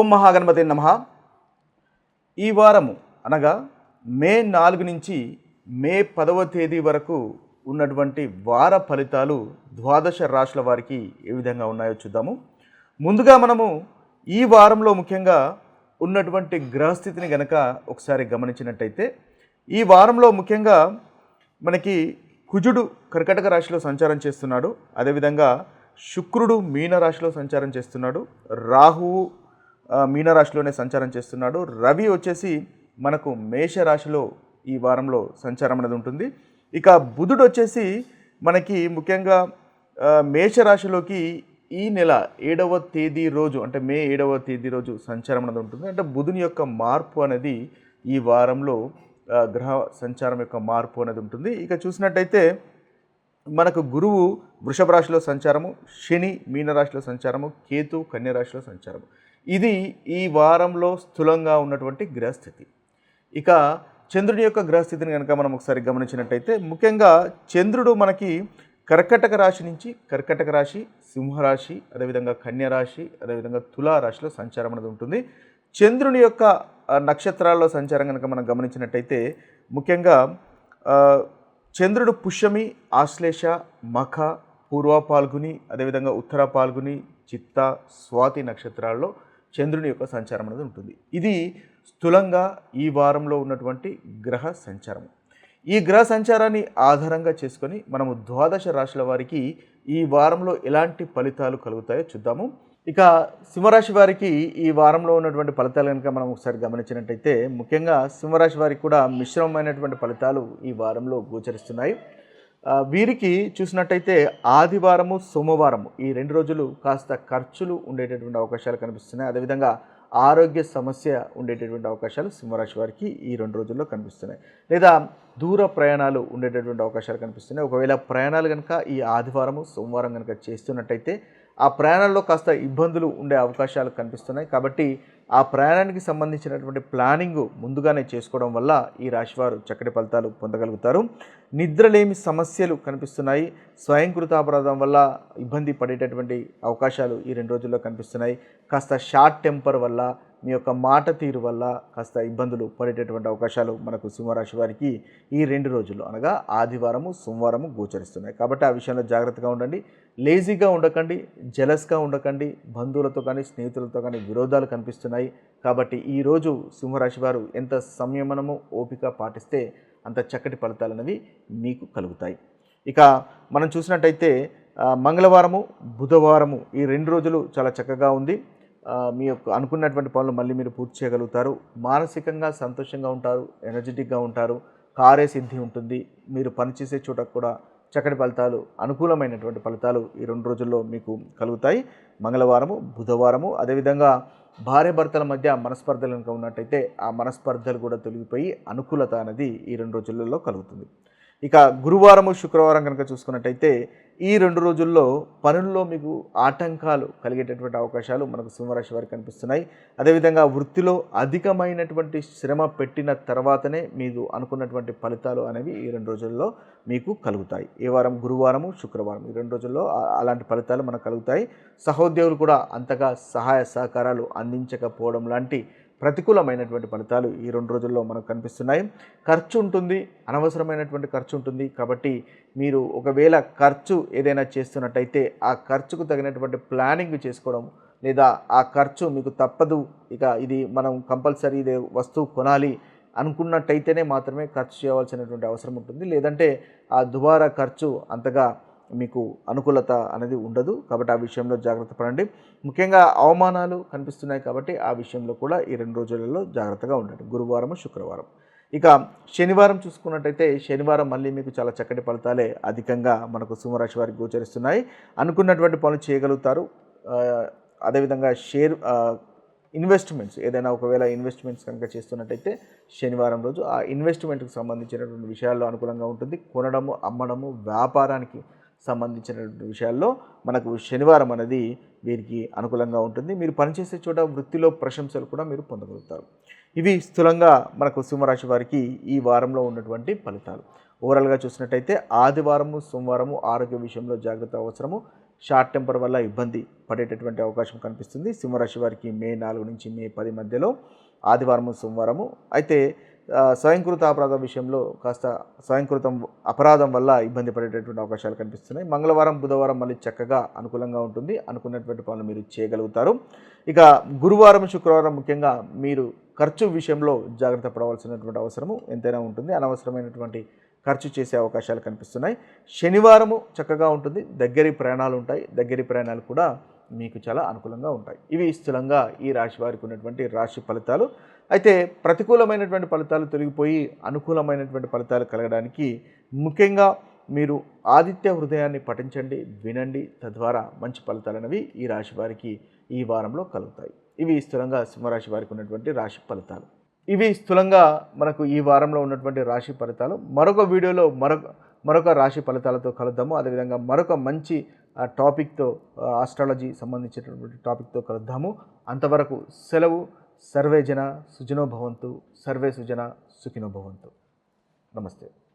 ఓం మహాగణపతి నమ. ఈ వారము అనగా మే నాలుగు నుంచి మే పదవ తేదీ వరకు ఉన్నటువంటి వార ఫలితాలు ద్వాదశ రాశుల వారికి ఏ విధంగా ఉన్నాయో చూద్దాము. ముందుగా మనము ఈ వారంలో ముఖ్యంగా ఉన్నటువంటి గ్రహస్థితిని గనక ఒకసారి గమనించినట్టయితే ఈ వారంలో ముఖ్యంగా మనకి కుజుడు కర్కటక రాశిలో సంచారం చేస్తున్నాడు. అదేవిధంగా శుక్రుడు మీన రాశిలో సంచారం చేస్తున్నాడు. రాహువు మీనరాశిలోనే సంచారం చేస్తున్నాడు. రవి వచ్చేసి మనకు మేషరాశిలో ఈ వారంలో సంచారం అనేది ఉంటుంది. ఇక బుధుడు వచ్చేసి మనకి ముఖ్యంగా మేషరాశిలోకి ఈ నెల ఏడవ తేదీ రోజు అంటే మే ఏడవ తేదీ రోజు సంచారం అనేది ఉంటుంది. అంటే బుధుని యొక్క మార్పు అనేది ఈ వారంలో గ్రహ సంచారం యొక్క మార్పు అనేది ఉంటుంది. ఇక చూసినట్టయితే మనకు గురువు వృషభ రాశిలో సంచారము శని మీనరాశిలో సంచారము కేతు కన్య రాశిలో సంచారము. ఇది ఈ వారంలో స్థూలంగా ఉన్నటువంటి గ్రహస్థితి. ఇక చంద్రుని యొక్క గ్రహస్థితిని కనుక మనం ఒకసారి గమనించినట్టయితే ముఖ్యంగా చంద్రుడు మనకి కర్కటక రాశి నుంచి కర్కటక రాశి సింహరాశి అదేవిధంగా కన్యరాశి అదేవిధంగా తులా రాశిలో సంచారం అనేది ఉంటుంది. చంద్రుని యొక్క నక్షత్రాల్లో సంచారం కనుక మనం గమనించినట్టయితే ముఖ్యంగా చంద్రుడు పుష్యమి ఆశ్లేష మఖ పూర్వ పాల్గుని అదేవిధంగా ఉత్తర పాల్గుని చిత్త స్వాతి నక్షత్రాల్లో చంద్రుని యొక్క సంచారం అనేది ఉంటుంది. ఇది స్థూలంగా ఈ వారంలో ఉన్నటువంటి గ్రహ సంచారం. ఈ గ్రహ సంచారాన్ని ఆధారంగా చేసుకొని మనము ద్వాదశ రాశుల వారికి ఈ వారంలో ఎలాంటి ఫలితాలు కలుగుతాయో చూద్దాము. ఇక సింహరాశి వారికి ఈ వారంలో ఉన్నటువంటి ఫలితాలు కనుక మనం ఒకసారి గమనించినట్టయితే ముఖ్యంగా సింహరాశి వారికి కూడా మిశ్రమమైనటువంటి ఫలితాలు ఈ వారంలో గోచరిస్తున్నాయి. వీరికి చూసినట్టయితే ఆదివారము సోమవారము ఈ రెండు రోజులు కాస్త ఖర్చులు ఉండేటటువంటి అవకాశాలు కనిపిస్తున్నాయి. అదేవిధంగా ఆరోగ్య సమస్య ఉండేటటువంటి అవకాశాలు సింహరాశి వారికి ఈ రెండు రోజుల్లో కనిపిస్తున్నాయి. లేదా దూర ప్రయాణాలు ఉండేటటువంటి అవకాశాలు కనిపిస్తున్నాయి. ఒకవేళ ప్రయాణాలు కనుక ఈ ఆదివారము సోమవారం కనుక చేస్తున్నట్టయితే ఆ ప్రయాణంలో కాస్త ఇబ్బందులు ఉండే అవకాశాలు కనిపిస్తున్నాయి. కాబట్టి ఆ ప్రయాణానికి సంబంధించినటువంటి ప్లానింగ్ ముందుగానే చేసుకోవడం వల్ల ఈ రాశివారు చక్కటి ఫలితాలు పొందగలుగుతారు. నిద్రలేమి సమస్యలు కనిపిస్తున్నాయి. స్వయంకృతాపరాధం వల్ల ఇబ్బంది పడేటటువంటి అవకాశాలు ఈ రెండు రోజుల్లో కనిపిస్తున్నాయి. కాస్త షార్ట్ టెంపర్ వల్ల మీ యొక్క మాట తీరు వల్ల కాస్త ఇబ్బందులు పడేటటువంటి అవకాశాలు మనకు సింహరాశి వారికి ఈ రెండు రోజుల్లో అనగా ఆదివారము సోమవారము గోచరిస్తున్నాయి. కాబట్టి ఆ విషయంలో జాగ్రత్తగా ఉండండి. లేజీగా ఉండకండి జెలస్గా ఉండకండి బంధువులతో కానీ స్నేహితులతో కానీ విరోధాలు కనిపిస్తున్నాయి. కాబట్టి ఈరోజు సింహరాశి వారు ఎంత సంయమనము ఓపిక పాటిస్తే అంత చక్కటి ఫలితాలు అనేవి మీకు కలుగుతాయి. ఇక మనం చూసినట్టయితే మంగళవారము బుధవారము ఈ రెండు రోజులు చాలా చక్కగా ఉంది. మీ యొక్క అనుకున్నటువంటి పనులు మళ్ళీ మీరు పూర్తి చేయగలుగుతారు. మానసికంగా సంతోషంగా ఉంటారు ఎనర్జెటిక్గా ఉంటారు కారే సిద్ధి ఉంటుంది. మీరు పనిచేసే చోట కూడా చక్కటి ఫలితాలు అనుకూలమైనటువంటి ఫలితాలు ఈ రెండు రోజుల్లో మీకు కలుగుతాయి. మంగళవారము బుధవారము అదేవిధంగా భార్య భర్తల మధ్య మనస్పర్ధలు కనుక ఉన్నట్టయితే ఆ మనస్పర్ధలు కూడా తొలగిపోయి అనుకూలత అనేది ఈ రెండు రోజులలో కలుగుతుంది. ఇక గురువారము శుక్రవారం కనుక చూసుకున్నట్టయితే ఈ రెండు రోజుల్లో పనుల్లో మీకు ఆటంకాలు కలిగేటటువంటి అవకాశాలు మనకు సింహరాశి వారికి కనిపిస్తున్నాయి. అదేవిధంగా వృత్తిలో అధికమైనటువంటి శ్రమ పెట్టిన తర్వాతనే మీరు అనుకున్నటువంటి ఫలితాలు అనేవి ఈ రెండు రోజుల్లో మీకు కలుగుతాయి. ఈ వారం గురువారము శుక్రవారం ఈ రెండు రోజుల్లో అలాంటి ఫలితాలు మనకు కలుగుతాయి. సహోద్యోగులు కూడా అంతగా సహాయ సహకారాలు అందించకపోవడం లాంటి ప్రతికూలమైనటువంటి ఫలితాలు ఈ రెండు రోజుల్లో మనకు కనిపిస్తున్నాయి. ఖర్చు ఉంటుంది అనవసరమైనటువంటి ఖర్చు ఉంటుంది. కాబట్టి మీరు ఒకవేళ ఖర్చు ఏదైనా చేస్తున్నట్టయితే ఆ ఖర్చుకు తగినటువంటి ప్లానింగ్ చేసుకోవడం లేదా ఆ ఖర్చు మీకు తప్పదు ఇక ఇది మనం కంపల్సరీ ఇదే వస్తువు కొనాలి అనుకున్నట్టయితేనే మాత్రమే ఖర్చు చేయవలసినటువంటి అవసరం ఉంటుంది. లేదంటే ఆ దుబారా ఖర్చు అంతగా మీకు అనుకూలత అనేది ఉండదు కాబట్టి ఆ విషయంలో జాగ్రత్త పడండి. ముఖ్యంగా అవమానాలు కనిపిస్తున్నాయి కాబట్టి ఆ విషయంలో కూడా ఈ రెండు రోజులలో జాగ్రత్తగా ఉండండి. గురువారం శుక్రవారం. ఇక శనివారం చూసుకున్నట్టయితే శనివారం మళ్ళీ మీకు చాలా చక్కటి ఫలితాలే అధికంగా మనకు సింహరాశి వారికి గోచరిస్తున్నాయి. అనుకున్నటువంటి పనులు చేయగలుగుతారు. అదేవిధంగా షేర్ ఇన్వెస్ట్మెంట్స్ ఏదైనా ఒకవేళ ఇన్వెస్ట్మెంట్స్ కనుక చేస్తున్నట్టయితే శనివారం రోజు ఆ ఇన్వెస్ట్మెంట్కి సంబంధించినటువంటి విషయాల్లో అనుకూలంగా ఉంటుంది. కొనడము అమ్మడము వ్యాపారానికి సంబంధించినటువంటి విషయాల్లో మనకు శనివారం అనేది వీరికి అనుకూలంగా ఉంటుంది. మీరు పనిచేసే చోట వృత్తిలో ప్రశంసలు కూడా మీరు పొందగలుగుతారు. ఇవి స్థూలంగా మనకు సింహరాశి వారికి ఈ వారంలో ఉన్నటువంటి ఫలితాలు. ఓవరాల్గా చూసినట్టయితే ఆదివారము సోమవారము ఆరోగ్య విషయంలో జాగ్రత్త అవసరము. షార్ట్ టెంపర్ వల్ల ఇబ్బంది పడేటటువంటి అవకాశం కనిపిస్తుంది. సింహరాశి వారికి మే నాలుగు నుంచి మే పది మధ్యలో ఆదివారము సోమవారము. అయితే స్వయంకృత అపరాధం విషయంలో కాస్త స్వయంకృతం అపరాధం వల్ల ఇబ్బంది పడేటటువంటి అవకాశాలు కనిపిస్తున్నాయి. మంగళవారం బుధవారం మళ్ళీ చక్కగా అనుకూలంగా ఉంటుంది. అనుకున్నటువంటి పనులు మీరు చేయగలుగుతారు. ఇక గురువారం శుక్రవారం ముఖ్యంగా మీరు ఖర్చు విషయంలో జాగ్రత్త పడవలసినటువంటి అవసరము ఎంతైనా ఉంటుంది. అనవసరమైనటువంటి ఖర్చు చేసే అవకాశాలు కనిపిస్తున్నాయి. శనివారము చక్కగా ఉంటుంది. దగ్గరి ప్రయాణాలు ఉంటాయి. దగ్గరి ప్రయాణాలు కూడా మీకు చాలా అనుకూలంగా ఉంటాయి. ఇవి స్థూలంగా ఈ రాశి వారికి ఉన్నటువంటి రాశి ఫలితాలు. అయితే ప్రతికూలమైనటువంటి ఫలితాలు తొలగిపోయి అనుకూలమైనటువంటి ఫలితాలు కలగడానికి ముఖ్యంగా మీరు ఆదిత్య హృదయాన్ని పఠించండి వినండి. తద్వారా మంచి ఫలితాలు అనేవి ఈ రాశి వారికి ఈ వారంలో కలుగుతాయి. ఇవి స్థూలంగా సింహరాశి వారికి ఉన్నటువంటి రాశి ఫలితాలు. ఇవి స్థూలంగా మనకు ఈ వారంలో ఉన్నటువంటి రాశి ఫలితాలు. మరొక వీడియోలో మరొక మరొక రాశి ఫలితాలతో కలుద్దాము. అదేవిధంగా మరొక మంచి టాపిక్తో ఆస్ట్రాలజీ సంబంధించినటువంటి టాపిక్తో కలుద్దాము. అంతవరకు సెలవు. ಸರ್ವೇ ಜನ ಸುಜನೋ ಭವಂತು ಸರ್ವೇ ಸುಜನ ಸುಖಿನೋ ಭವಂತು. ನಮಸ್ತೆ.